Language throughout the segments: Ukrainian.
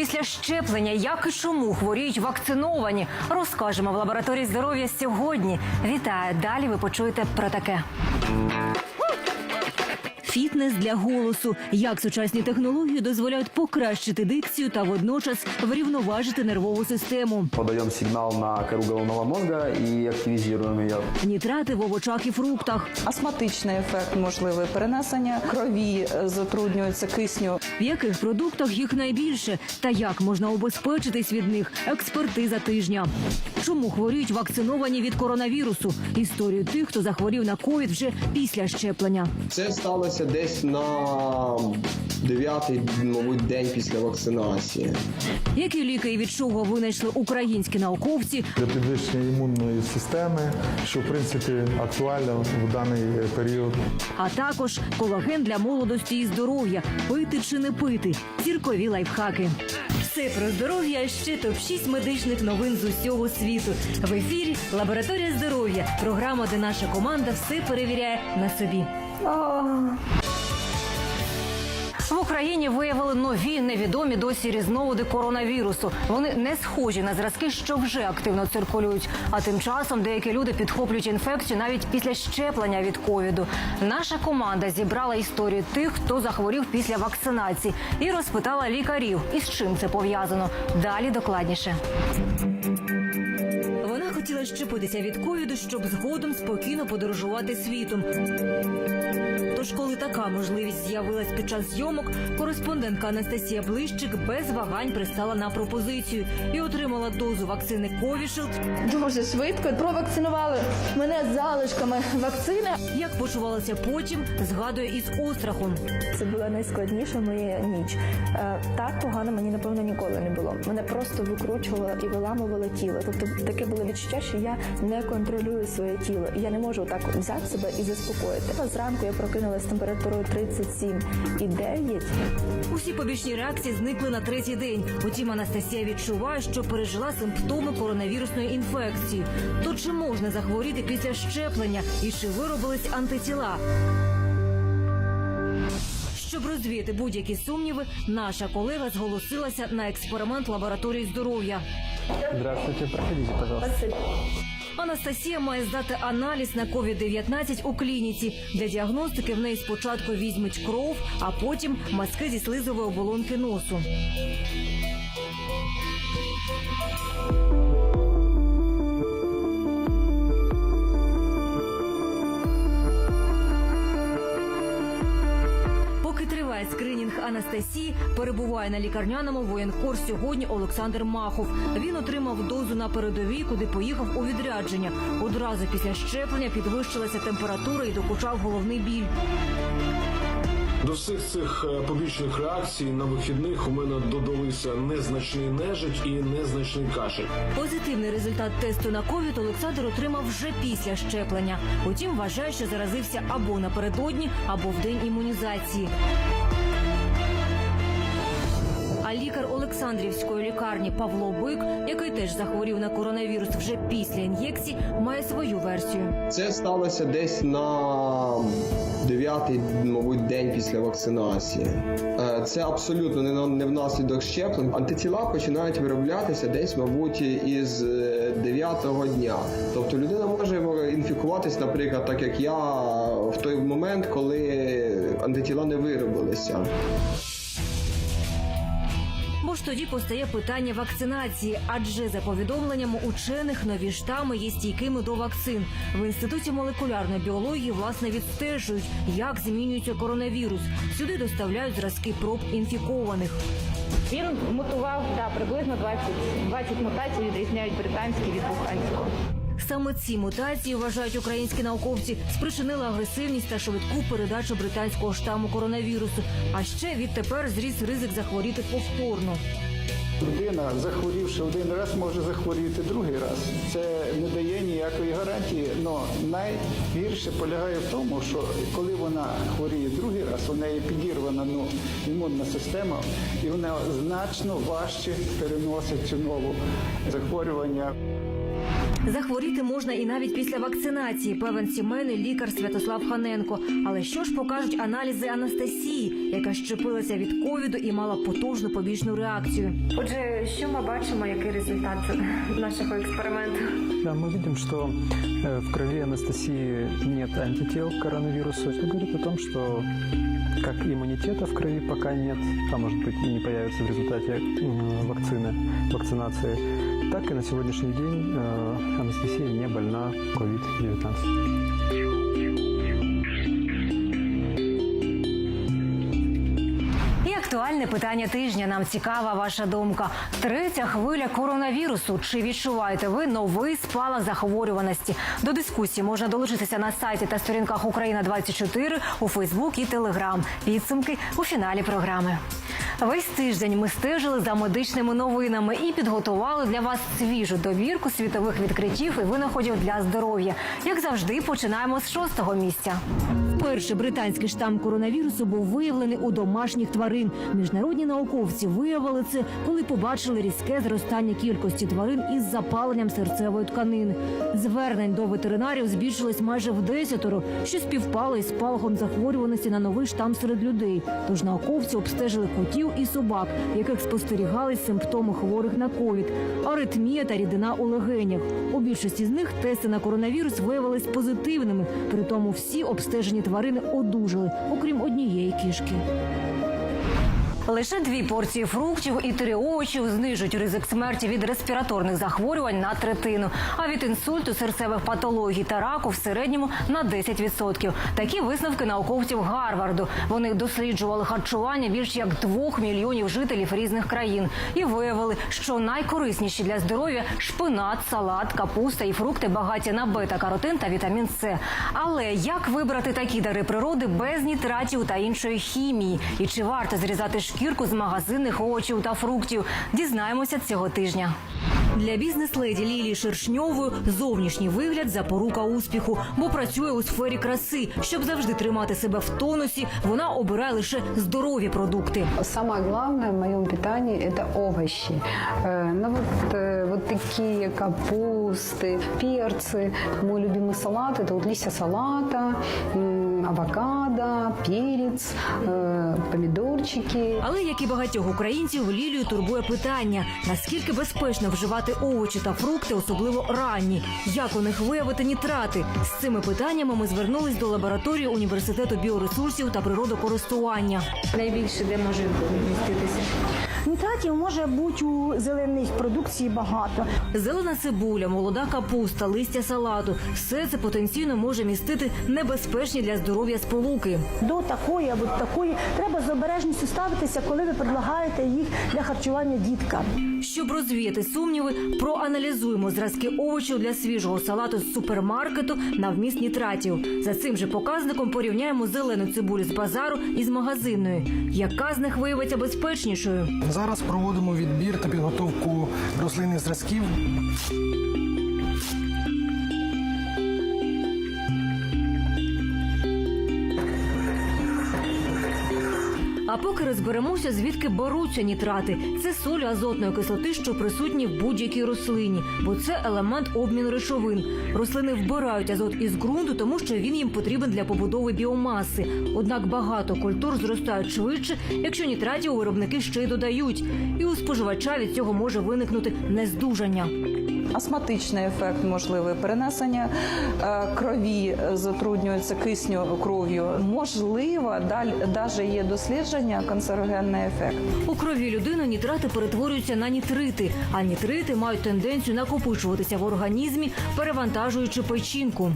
Після щеплення як і чому хворіють вакциновані, розкажемо в лабораторії здоров'я сьогодні. Вітаю! Далі ви почуєте про таке. Фітнес для голосу. Як сучасні технології дозволяють покращити дикцію та водночас врівноважити нервову систему. Подаем сигнал на кору головного мозга и активизируем ее. Нітрати в овочах і фруктах. Астматичний ефект можливий, перенесення крові е, затруднюється кисню. В яких продуктах їх найбільше та як можна обезпечитись від них? Експертиза тижня. Чому хворіють вакциновані від коронавірусу? Історію тих, хто захворів на ковід вже після щеплення. Це сталося десь на дев'ятий, мабуть, день після вакцинації. Які ліки і від чого винайшли українські науковці? для підвищення імунної системи, що в принципі актуально в даний період. А також колаген для молодості і здоров'я. Пити чи не пити. Зіркові лайфхаки. Все про здоров'я, ще топ 6 медичних новин з усього світу. В ефірі Лабораторія здоров'я. Програма, де наша команда все перевіряє на собі. В Україні виявили нові невідомі досі різновиди коронавірусу. Вони не схожі на зразки, що вже активно циркулюють. А тим часом деякі люди підхоплюють інфекцію навіть після щеплення від ковіду. Наша команда зібрала історію тих, хто захворів після вакцинації, і розпитала лікарів, із чим це пов'язано. Далі докладніше. Щепитися від ковіду, щоб згодом спокійно подорожувати світом. Тож, коли така можливість з'явилась під час зйомок, кореспондентка Анастасія Блищик без вагань пристала на пропозицію і отримала дозу вакцини Ковішилд. Дуже швидко провакцинували мене з залишками вакцини. Як почувалася потім, згадує із острахом. Це була найскладніша моя ніч. Е, Так погано мені напевно ніколи не було. Мене просто викручувало і виламувало тіло. Тобто таке було відчуття, що я не контролюю своє тіло. Я не можу так взяти себе і заспокоїти. Зранку я прокинулася з температурою 37 і 9. Усі побічні реакції зникли на третій день. Утім, Анастасія відчуває, що пережила симптоми коронавірусної інфекції. То чи можна захворіти після щеплення і чи виробились антитіла? Щоб розвіяти будь-які сумніви, наша колега зголосилася на експеримент лабораторії здоров'я. Здравствуйте, проходите, пожалуйста. Анастасія має здати аналіз на COVID-19 у клініці. Для діагностики в неї спочатку візьмуть кров, а потім мазки зі слизової оболонки носу. Скринінг Анастасії, перебуває на лікарняному воєнкор сьогодні Олександр Махов. Він отримав дозу на передовій, куди поїхав у відрядження. Одразу після щеплення підвищилася температура і докучав головний біль. До всіх цих е, побічних реакцій на вихідних у мене додалися незначний нежить і незначний кашель. Позитивний результат тесту на ковід Олександр отримав вже після щеплення. Утім, вважає, що заразився або напередодні, або в день імунізації. Олександрівської лікарні Павло Бик, який теж захворів на коронавірус вже після ін'єкцій, має свою версію. Це сталося десь на дев'ятий, мабуть, день після вакцинації. Е, Це абсолютно не не внаслідок щеплень. Антитіла починають вироблятися десь, мабуть, із е, дев'ятого дня. Тобто людина може інфікуватись, наприклад, так як я в той момент, коли антитіла не виробилися. Бо ж тоді постає питання вакцинації, адже за повідомленням учених нові штами є стійкими до вакцин. В інституті молекулярної біології власне відстежують, як змінюється коронавірус. Сюди доставляють зразки проб інфікованих. Він мутував да, приблизно 20, 20 мутацій відрізняють британські від вуханського. Саме ці мутації вважають українські науковці спричинили агресивність та швидку передачу британського штаму коронавірусу. А ще відтепер зріс ризик захворіти повторно. Людина, захворівши один раз, може захворіти другий раз. Це не дає ніякої гарантії. Но найгірше полягає в тому, що коли вона хворіє другий раз, у неї підірвана ну, імунна система, і вона значно важче переносить цю нову захворювання. Захворіти можна і навіть після вакцинації, певен сімейний лікар Святослав Ханенко. Але що ж покажуть аналізи Анастасії, яка щепилася від ковіду і мала потужну побічну реакцію? Отже, що ми бачимо, який результат нашого експерименту? Да, мы видим, что э, в крови Анастасии нет антител к коронавирусу. Это говорит о том, что как иммунитета в крови пока нет, а может быть и не появится в результате м, вакцины, вакцинации, так и на сегодняшний день э, Анастасия не больна COVID-19. І актуальне питання тижня. Нам цікава ваша думка. Третя хвиля коронавірусу. Чи відчуваєте ви новий спалах захворюваності? До дискусії можна долучитися на сайті та сторінках Україна 24 у Фейсбук і Телеграм. Підсумки у фіналі програми. Весь тиждень ми стежили за медичними новинами і підготували для вас свіжу добірку світових відкриттів і винаходів для здоров'я. Як завжди, починаємо з шостого місця. Перший британський штам коронавірусу був виявлений у домашніх тварин. Міжнародні науковці виявили це, коли побачили різке зростання кількості тварин із запаленням серцевої тканини. Звернень до ветеринарів збільшилось майже в десятеро, що співпало із спалахом захворюваності на новий штам серед людей. Тож науковці обстежили котів і собак, яких спостерігали симптоми хворих на ковід, аритмія та рідина у легенях. У більшості з них тести на коронавірус виявились позитивними. При тому всі обстежені тварини одужали, окрім однієї кішки. Лише дві порції фруктів і три овочів знижують ризик смерті від респіраторних захворювань на третину, а від інсульту, серцевих патологій та раку в середньому на 10%. Такі висновки науковців Гарварду. Вони досліджували харчування більш як двох мільйонів жителів різних країн і виявили, що найкорисніші для здоров'я шпинат, салат, капуста і фрукти багаті на бета-каротин та вітамін С. Але як вибрати такі дари природи без нітратів та іншої хімії? І чи варто зрізати шкірку з магазинних овочів та фруктів? Дізнаємося цього тижня. Для бізнес-леді Лілії Шершньової зовнішній вигляд запорука успіху, бо працює у сфері краси. Щоб завжди тримати себе в тонусі, вона обирає лише здорові продукти. Самое главное в моем питании – это овощи. Э, Ну вот, э, вот такие капусты, перцы. Мой любимый салат – это вот листья салата, м, авокадо, перец, э, помидорчики. Але як і багатьох українців, Лілію турбує питання: наскільки безпечно вживати овочі та фрукти, особливо ранні, як у них виявити нітрати? З цими питаннями ми звернулись до лабораторії університету біоресурсів та природокористування. Найбільше де може вміститися? Нітратів може бути у зеленій продукції багато. Зелена цибуля, молода капуста, листя салату все це потенційно може містити небезпечні для здоров'я сполуки. До такої або такої треба з обережністю ставитися, коли ви предлагаєте їх для харчування діткам. Щоб розвіяти сумніви, проаналізуємо зразки овочів для свіжого салату з супермаркету на вміст нітратів. За цим же показником порівняємо зелену цибулю з базару із магазинною. Яка з них виявиться безпечнішою? Зараз проводимо відбір та підготовку рослинних зразків. Поки розберемося, звідки беруться нітрати. Це солі азотної кислоти, що присутні в будь-якій рослині, бо це елемент обміну речовин. Рослини вбирають азот із ґрунту, тому що він їм потрібен для побудови біомаси. Однак багато культур зростають швидше, якщо нітратів виробники ще й додають. І у споживача від цього може виникнути нездужання. Астматичний ефект можливий, перенесення е, крові е, затруднюється кисню кров'ю. Можливо, навіть є дослідження канцерогенний ефект. У крові людини нітрати перетворюються на нітрити, а нітрити мають тенденцію накопичуватися в організмі, перевантажуючи печінку.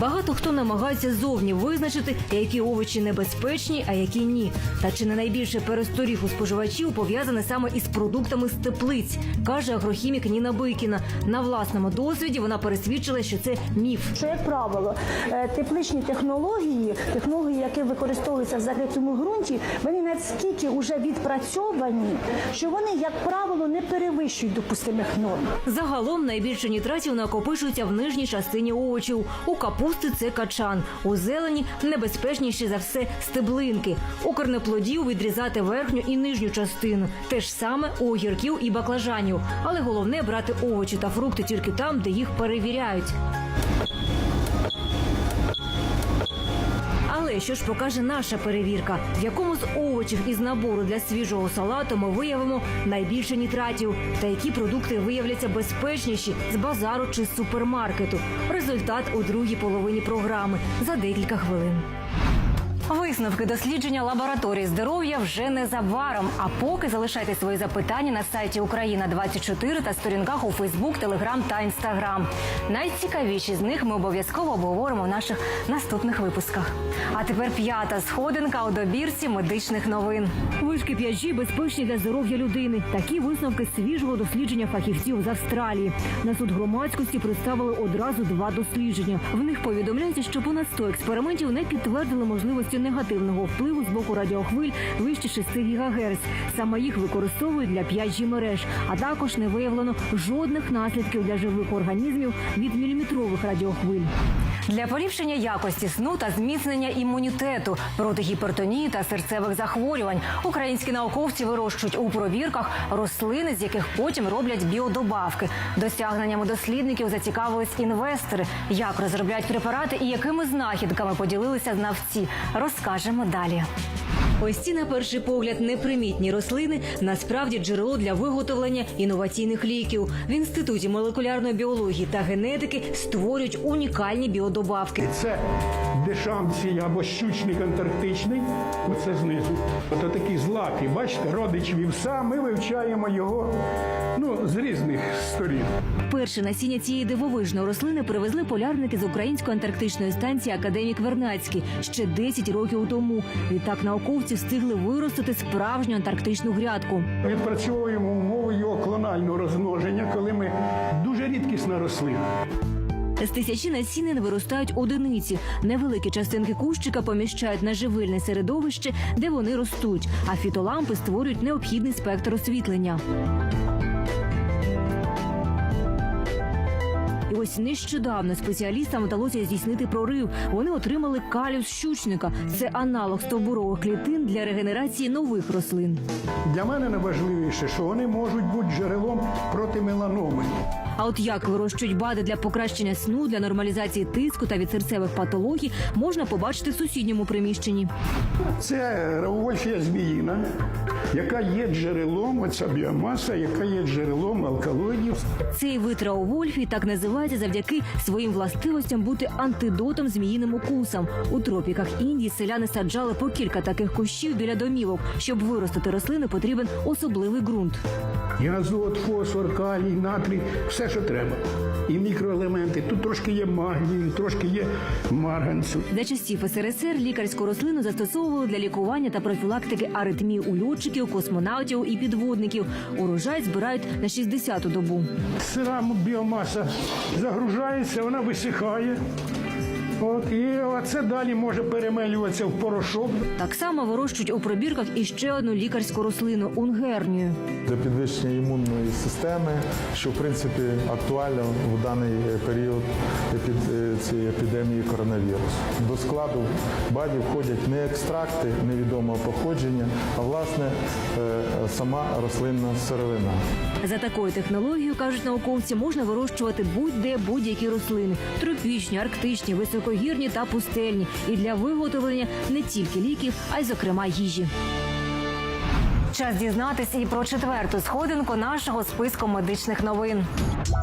Багато хто намагається зовні визначити, які овочі небезпечні, а які ні. Та чи не найбільше пересторіг у споживачів пов'язане саме із продуктами з теплиць, каже агрохімік Ніна Бикіна. На власному досвіді вона пересвідчила, що це міф. Що, як правило, е, тепличні технології, технології, які використовуються в закритому ґрунті, вони настільки вже відпрацьовані, що вони, як правило, не перевищують допустимих норм. Загалом найбільше нітратів накопичується в нижній частині овочів у капусті Капусти це качан. У зелені небезпечніші за все стеблинки. У корнеплодів відрізати верхню і нижню частину. Те ж саме у огірків і баклажанів. Але головне брати овочі та фрукти тільки там, де їх перевіряють. Що ж покаже наша перевірка, в якому з овочів із набору для свіжого салату ми виявимо найбільше нітратів, та які продукти виявляться безпечніші з базару чи з супермаркету. Результат у другій половині програми за декілька хвилин. Висновки дослідження лабораторії здоров'я вже незабаром. А поки залишайте свої запитання на сайті Україна 24 та сторінках у Фейсбук, Телеграм та Інстаграм. Найцікавіші з них ми обов'язково обговоримо в наших наступних випусках. А тепер п'ята сходинка у добірці медичних новин. Вишки 5G безпечні для здоров'я людини. Такі висновки свіжого дослідження фахівців з Австралії. На суд громадськості представили одразу два дослідження. В них повідомляється, що понад 100 експериментів не підтвердили можливості негативного впливу з боку радіохвиль вище 6 ГГц. Саме їх використовують для 5G мереж, а також не виявлено жодних наслідків для живих організмів від міліметрових радіохвиль. Для поліпшення якості сну та зміцнення імунітету проти гіпертонії та серцевих захворювань українські науковці вирощують у провірках рослини, з яких потім роблять біодобавки. Досягненнями дослідників зацікавились інвестори, як розробляють препарати і якими знахідками поділилися знавці. Розкажемо далі. Ось ці на перший погляд непримітні рослини насправді джерело для виготовлення інноваційних ліків. В інституті молекулярної біології та генетики створюють унікальні біодобавки. Це дешамцій або щучник антарктичний, оце знизу. Ото такі злаки, бачите, родич вівса, ми вивчаємо його ну, з різних сторін. Перше насіння цієї дивовижної рослини привезли полярники з української антарктичної станції Академік Вернацький ще 10 років тому. Відтак науковці встигли виростити справжню антарктичну грядку. Відпрацьовуємо умови його клонального розмноження, коли ми дуже рідкісна рослина. З тисячі насінин виростають одиниці. Невеликі частинки кущика поміщають на живильне середовище, де вони ростуть, а фітолампи створюють необхідний спектр освітлення. Ось нещодавно спеціалістам вдалося здійснити прорив. Вони отримали калію з щучника. Це аналог стовбурових клітин для регенерації нових рослин. Для мене найважливіше, що вони можуть бути джерелом проти меланоми. А от як вирощують бади для покращення сну, для нормалізації тиску та від серцевих патологій, можна побачити в сусідньому приміщенні. Це равольфія зміїна, яка є джерелом, оця біомаса, яка є джерелом алкалоїдів. Цей вид раувольфії так називається завдяки своїм властивостям бути антидотом зміїним укусам. У тропіках Індії селяни саджали по кілька таких кущів біля домівок. Щоб виростити рослини, потрібен особливий ґрунт. Язот, фосфор, калій, натрій, все, що треба. І мікроелементи. Тут трошки є магнію, трошки є марганцю. За часів СРСР лікарську рослину застосовували для лікування та профілактики аритмії у льотчиків, космонавтів і підводників. Урожай збирають на 60-ту добу. Сира біомаса загружається, вона висихає. От, і оце далі може перемелюватися в порошок. Так само вирощують у пробірках і ще одну лікарську рослину унгернію. Для підвищення імунної системи, що в принципі актуально в даний період епід- е, цієї епідемії коронавірусу. До складу бадів входять не екстракти невідомого походження, а власне е, сама рослинна сировина. За такою технологією, кажуть науковці, можна вирощувати будь-де будь-які рослини тропічні, арктичні, високогірні та пустельні, і для виготовлення не тільки ліків, а й зокрема їжі. Час дізнатись і про четверту сходинку нашого списку медичних новин.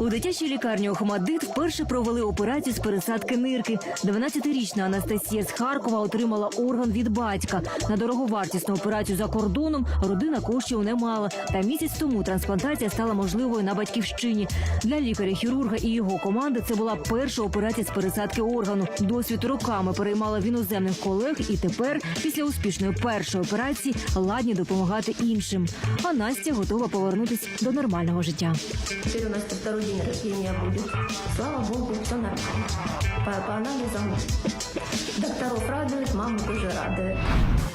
У дитячій лікарні Охмадит вперше провели операцію з пересадки нирки. 12-річна Анастасія з Харкова отримала орган від батька. На дороговартісну операцію за кордоном родина коштів не мала. Та місяць тому трансплантація стала можливою на батьківщині. Для лікаря-хірурга і його команди це була перша операція з пересадки органу. Досвід роками переймала в іноземних колег, і тепер, після успішної першої операції, ладні допомагати іншим. А Настя готова повернутись до нормального життя. Тепер у нас второй день рождения буде. Слава Богу, все нормально. По, по анализам докторов радует, маму тоже радует.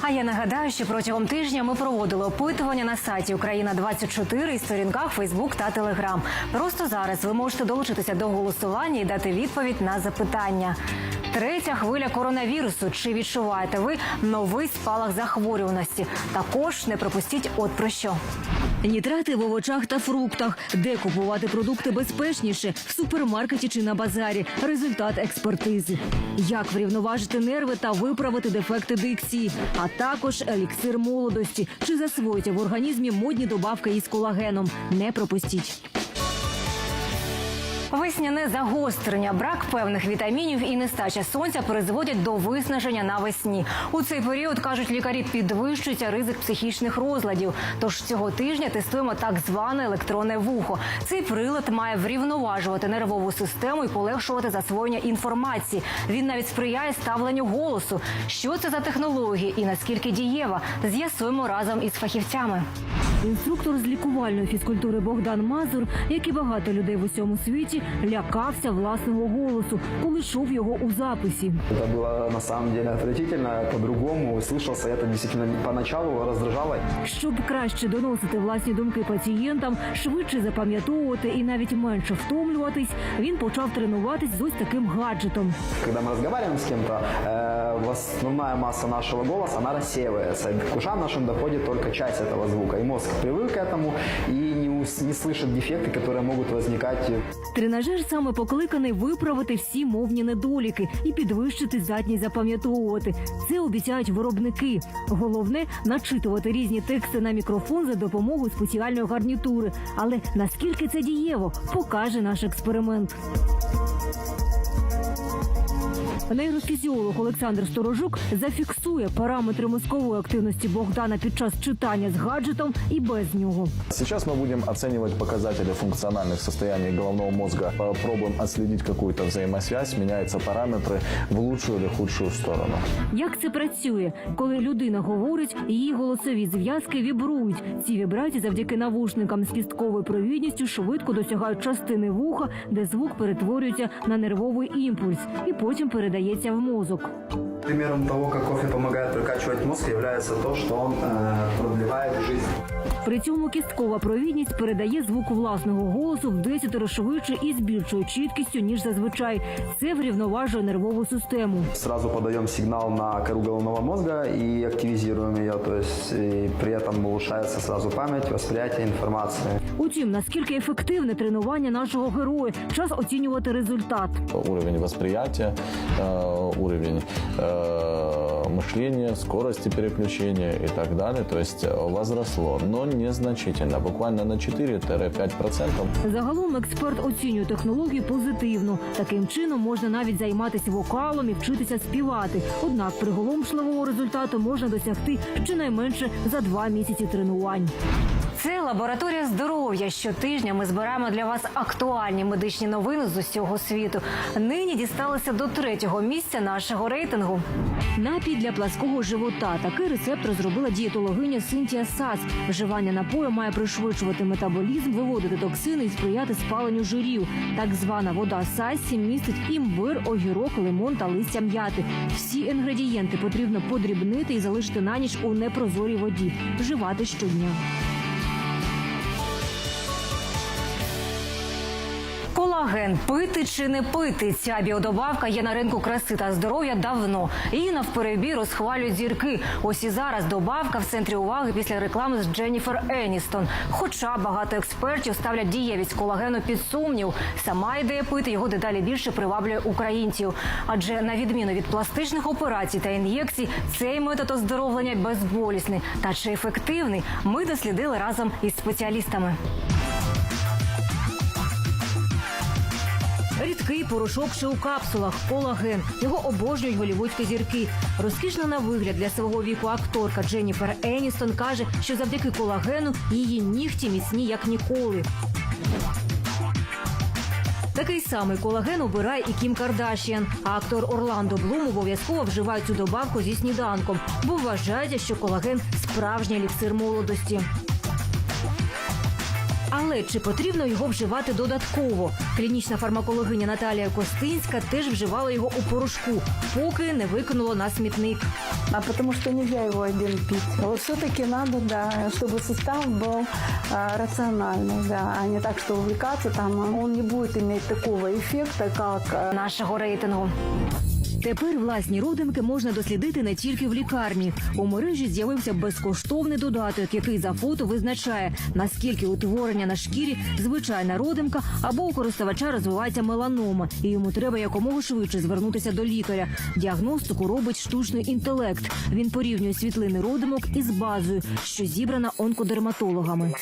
А я нагадаю, що протягом тижня ми проводили опитування на сайті Україна 24 і сторінках Фейсбук та Телеграм. Просто зараз ви можете долучитися до голосування і дати відповідь на запитання. Третя хвиля коронавірусу. Чи відчуваєте ви новий спалах захворюваності? Також не пропустіть от про що. Нітрати в овочах та фруктах. Де купувати продукти безпечніше в супермаркеті чи на базарі. Результат експертизи. Як врівноважити нерви та виправити дефекти дикції, а також еліксир молодості. Чи засвоїться в організмі модні добавки із колагеном. Не пропустіть. Весняне загострення, брак певних вітамінів і нестача сонця призводять до виснаження навесні. У цей період кажуть лікарі, підвищується ризик психічних розладів. Тож цього тижня тестуємо так зване електронне вухо. Цей прилад має врівноважувати нервову систему і полегшувати засвоєння інформації. Він навіть сприяє ставленню голосу. Що це за технології і наскільки дієва? З'ясуємо разом із фахівцями. Інструктор з лікувальної фізкультури Богдан Мазур, як і багато людей в усьому світі, лякався власного голосу, коли чув його у записі. Это было на самом деле отвратительно, по-другому. Слышался это действительно поначалу раздражало. Щоб краще доносити власні думки пацієнтам, швидше запам'ятовувати і навіть менше втомлюватись, він почав тренуватись з ось таким гаджетом. Когда мы разговариваем с кем-то, э, основная масса нашего голоса, она рассеивается. К ушам нашим доходит только часть этого звука. И мозг привык к этому и не, ус- не слышит дефекты, которые могут возникать Тренажер саме покликаний виправити всі мовні недоліки і підвищити здатність запам'ятовувати. Це обіцяють виробники. Головне начитувати різні тексти на мікрофон за допомогою спеціальної гарнітури. Але наскільки це дієво, покаже наш експеримент. Нейрофізіолог Олександр Сторожук зафіксує параметри мозкової активності Богдана під час читання з гаджетом і без нього. Сейчас мы будем оценивать показатели функциональных состояний головного мозга. Попробуем отследить какую-то взаимосвязь, меняются параметры в лучшую или худшую сторону. Як це працює, коли людина говорить, її голосові зв'язки вібрують. Ці вібрації завдяки навушникам з кістковою провідністю швидко досягають частини вуха, де звук перетворюється на нервовий імпульс і потім передається в мозок. Примером того, как кофе помогает прокачивать мозг, является то, что он э, продлевает жизнь. При цьому кісткова провідність передає звук власного голосу в десятеро швидше і з більшою чіткістю ніж зазвичай. Це врівноважує нервову систему. Сразу подаем сигнал на кору головного мозга и активизируем ее, то есть и при этом улучшается сразу память, восприятие информации. Утім, наскільки ефективне тренування нашого героя, час оцінювати результат. Уровень восприятия, э, уровень э, мышления, скорости переключения и так далее, то есть э, возросло, но незначительно, буквально на 4-5%. Загалом експерт оцінює технологію позитивно. Таким чином можна навіть займатися вокалом і вчитися співати. Однак приголомшливого результату можна досягти щонайменше за два місяці тренувань. Це лабораторія здоров'я. Щотижня ми збираємо для вас актуальні медичні новини з усього світу. Нині дісталися до третього місця нашого рейтингу. Напій для плаского живота. Такий рецепт розробила дієтологиня Синтія Сац. Вживання напою має пришвидшувати метаболізм, виводити токсини і сприяти спаленню жирів. Так звана вода Сасі містить імбир, огірок, лимон та листя м'яти. Всі інгредієнти потрібно подрібнити і залишити на ніч у непрозорій воді. Вживати щодня. Колаген пити чи не пити. Ця біодобавка є на ринку краси та здоров'я давно. Її навперебій розхвалюють зірки. Ось і зараз добавка в центрі уваги після реклами з Дженніфер Еністон. Хоча багато експертів ставлять дієвість колагену під сумнів. Сама ідея пити його дедалі більше приваблює українців. Адже на відміну від пластичних операцій та ін'єкцій, цей метод оздоровлення безболісний. Та чи ефективний, ми дослідили разом із спеціалістами. Рідкий порошок чи у капсулах, колаген. Його обожнюють голівудські зірки. Розкішна на вигляд для свого віку акторка Дженніфер Еністон каже, що завдяки колагену її нігті міцні як ніколи. Такий самий колаген обирає і Кім Кардашіан. А актор Орландо Блум обов'язково вживає цю добавку зі сніданком, бо вважається, що колаген справжній еліксир молодості. Але чи потрібно його вживати додатково? Клінічна фармакологиня Наталія Костинська теж вживала його у порошку, поки не викинула на смітник. А потому что нельзя его один пить. Вот все-таки надо, да, чтобы состав был а, рациональный, да, а не так, что увлекаться там, он не будет иметь такого эффекта, как а, нашого рейтингу. Тепер власні родимки можна дослідити не тільки в лікарні. У мережі з'явився безкоштовний додаток, який за фото визначає наскільки утворення на шкірі звичайна родимка або у користувача розвивається меланома, і йому треба якомога швидше звернутися до лікаря. Діагностику робить штучний інтелект. Він порівнює світлини родимок із базою, що зібрана онкодерматологами.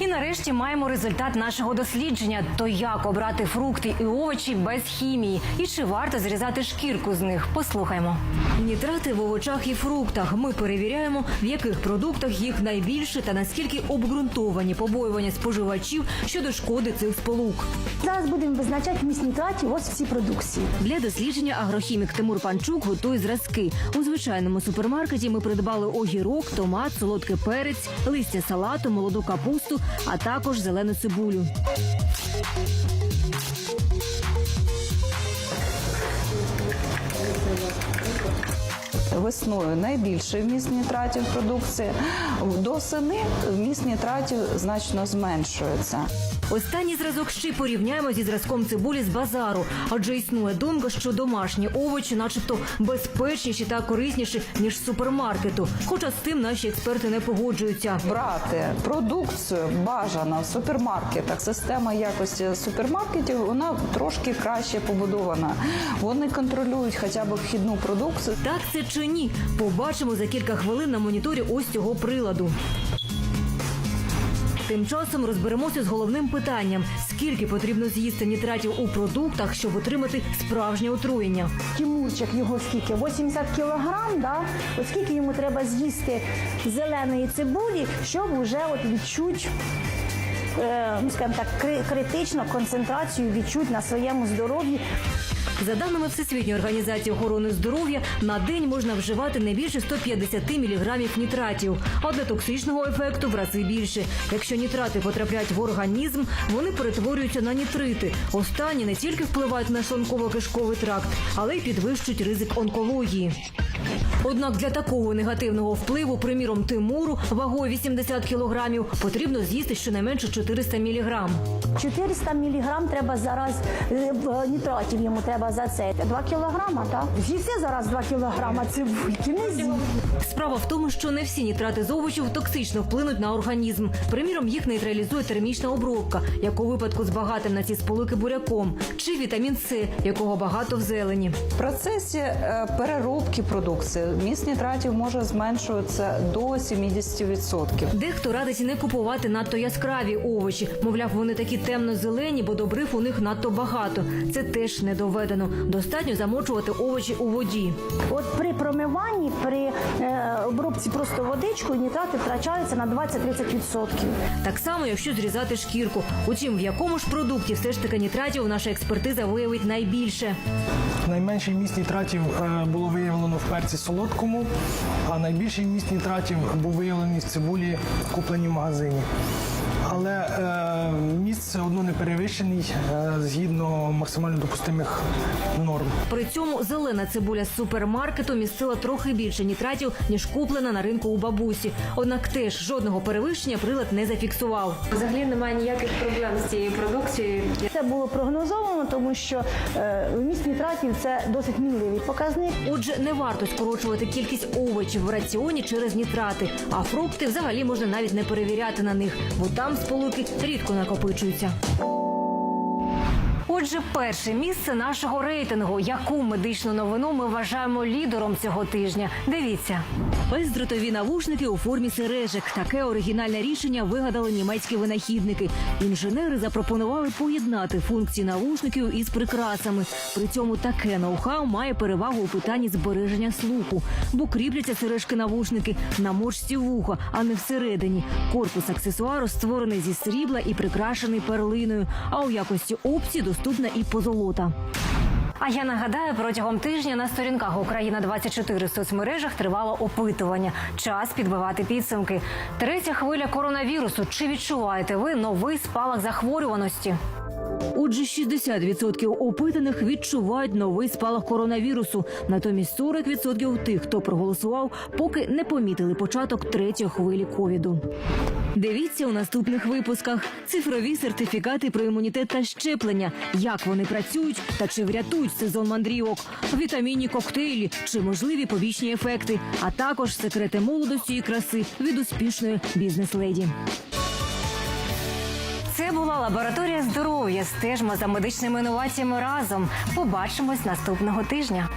І нарешті маємо результат нашого дослідження: то як обрати фрукти і овочі без хімії, і чи варто зрізати шкірку з них. Послухаймо. Нітрати в овочах і фруктах. Ми перевіряємо, в яких продуктах їх найбільше та наскільки обґрунтовані побоювання споживачів щодо шкоди цих сполук. Зараз будемо визначати вміст нітратів ось в цій продукції. Для дослідження агрохімік Тимур Панчук готує зразки. У звичайному супермаркеті ми придбали огірок, томат, солодкий перець, листя салату, молоду капусту, а також зелену цибулю. Весною найбільший вміст нітратів продукції. До сини вміст нітратів значно зменшується. Останній зразок ще порівняємо зі зразком цибулі з базару, адже існує думка, що домашні овочі, начебто, безпечніші та корисніші ніж з супермаркету. Хоча з тим наші експерти не погоджуються. Брати продукцію бажано в супермаркетах. Система якості супермаркетів вона трошки краще побудована. Вони контролюють хоча б вхідну продукцію. Так це чи ні? Побачимо за кілька хвилин на моніторі ось цього приладу. Тим часом розберемося з головним питанням: скільки потрібно з'їсти нітратів у продуктах, щоб отримати справжнє отруєння. Тимурчик його скільки? 80 кілограм, да? От скільки йому треба з'їсти зеленої цибулі, щоб вже от відчуть, е, ну скажімо так, критично концентрацію відчуть на своєму здоров'ї. За даними Всесвітньої організації охорони здоров'я, на день можна вживати не більше 150 мг нітратів, а для токсичного ефекту в рази більше. Якщо нітрати потрапляють в організм, вони перетворюються на нітрити. Останні не тільки впливають на шлунково-кишковий тракт, але й підвищують ризик онкології. Однак для такого негативного впливу, приміром Тимуру, вагою 80 кілограмів, потрібно з'їсти щонайменше 400 міліграм. 400 міліграм треба зараз е, в- нітратів йому треба за це. 2 кілограма, так? З'їсти зараз 2 кілограма цибульки, не з'їв. Справа в тому, що не всі нітрати з овочів токсично вплинуть на організм. Приміром, їх нейтралізує термічна обробка, як у випадку з багатим на ці сполуки буряком, чи вітамін С, якого багато в зелені. В процесі е, переробки продукції вміст нітратів може зменшуватися до 70%. Дехто радить не купувати надто яскраві овочі. Мовляв, вони такі темно-зелені, бо добрив у них надто багато. Це теж не доведено. Достатньо замочувати овочі у воді. От при промиванні, при е, обробці просто водичкою нітрати втрачаються на 20-30%. Так само, якщо зрізати шкірку. Утім, в якому ж продукті все ж таки нітратів наша експертиза виявить найбільше. Найменший вміст нітратів е, було виявлено в перці солодкому, а найбільший міст нітратів був виявлений в цибулі, купленій в магазині. Але е, вміст все одно не перевищений е, згідно максимально допустимих норм. При цьому зелена цибуля з супермаркету містила трохи більше нітратів, ніж куплена на ринку у бабусі. Однак теж жодного перевищення прилад не зафіксував. Взагалі немає ніяких проблем з цією продукцією. Це було прогнозовано, тому що е, вміст нітратів це досить мінливий показник. Отже, не варто скорочувати кількість овочів в раціоні через нітрати, а фрукти взагалі можна навіть не перевіряти на них, бо там сполуки рідко накопичуються. Отже, перше місце нашого рейтингу. Яку медичну новину ми вважаємо лідером цього тижня? Дивіться. Бездротові навушники у формі сережок. Таке оригінальне рішення вигадали німецькі винахідники. Інженери запропонували поєднати функції навушників із прикрасами. При цьому таке ноу-хау має перевагу у питанні збереження слуху, бо кріпляться сережки-навушники на мочці вуха, а не всередині. Корпус аксесуару створений зі срібла і прикрашений перлиною. А у якості опції доступна і позолота. А я нагадаю, протягом тижня на сторінках Україна 24 в соцмережах тривало опитування. Час підбивати підсумки. Третя хвиля коронавірусу. Чи відчуваєте ви новий спалах захворюваності? Отже, 60% опитаних відчувають новий спалах коронавірусу. Натомість 40% тих, хто проголосував, поки не помітили початок третьої хвилі ковіду. Дивіться у наступних випусках: цифрові сертифікати про імунітет та щеплення, як вони працюють та чи врятують сезон мандрівок, вітамінні коктейлі чи можливі побічні ефекти, а також секрети молодості і краси від успішної бізнес-леді. Була лабораторія здоров'я. Стежмо за медичними інноваціями разом. Побачимось наступного тижня.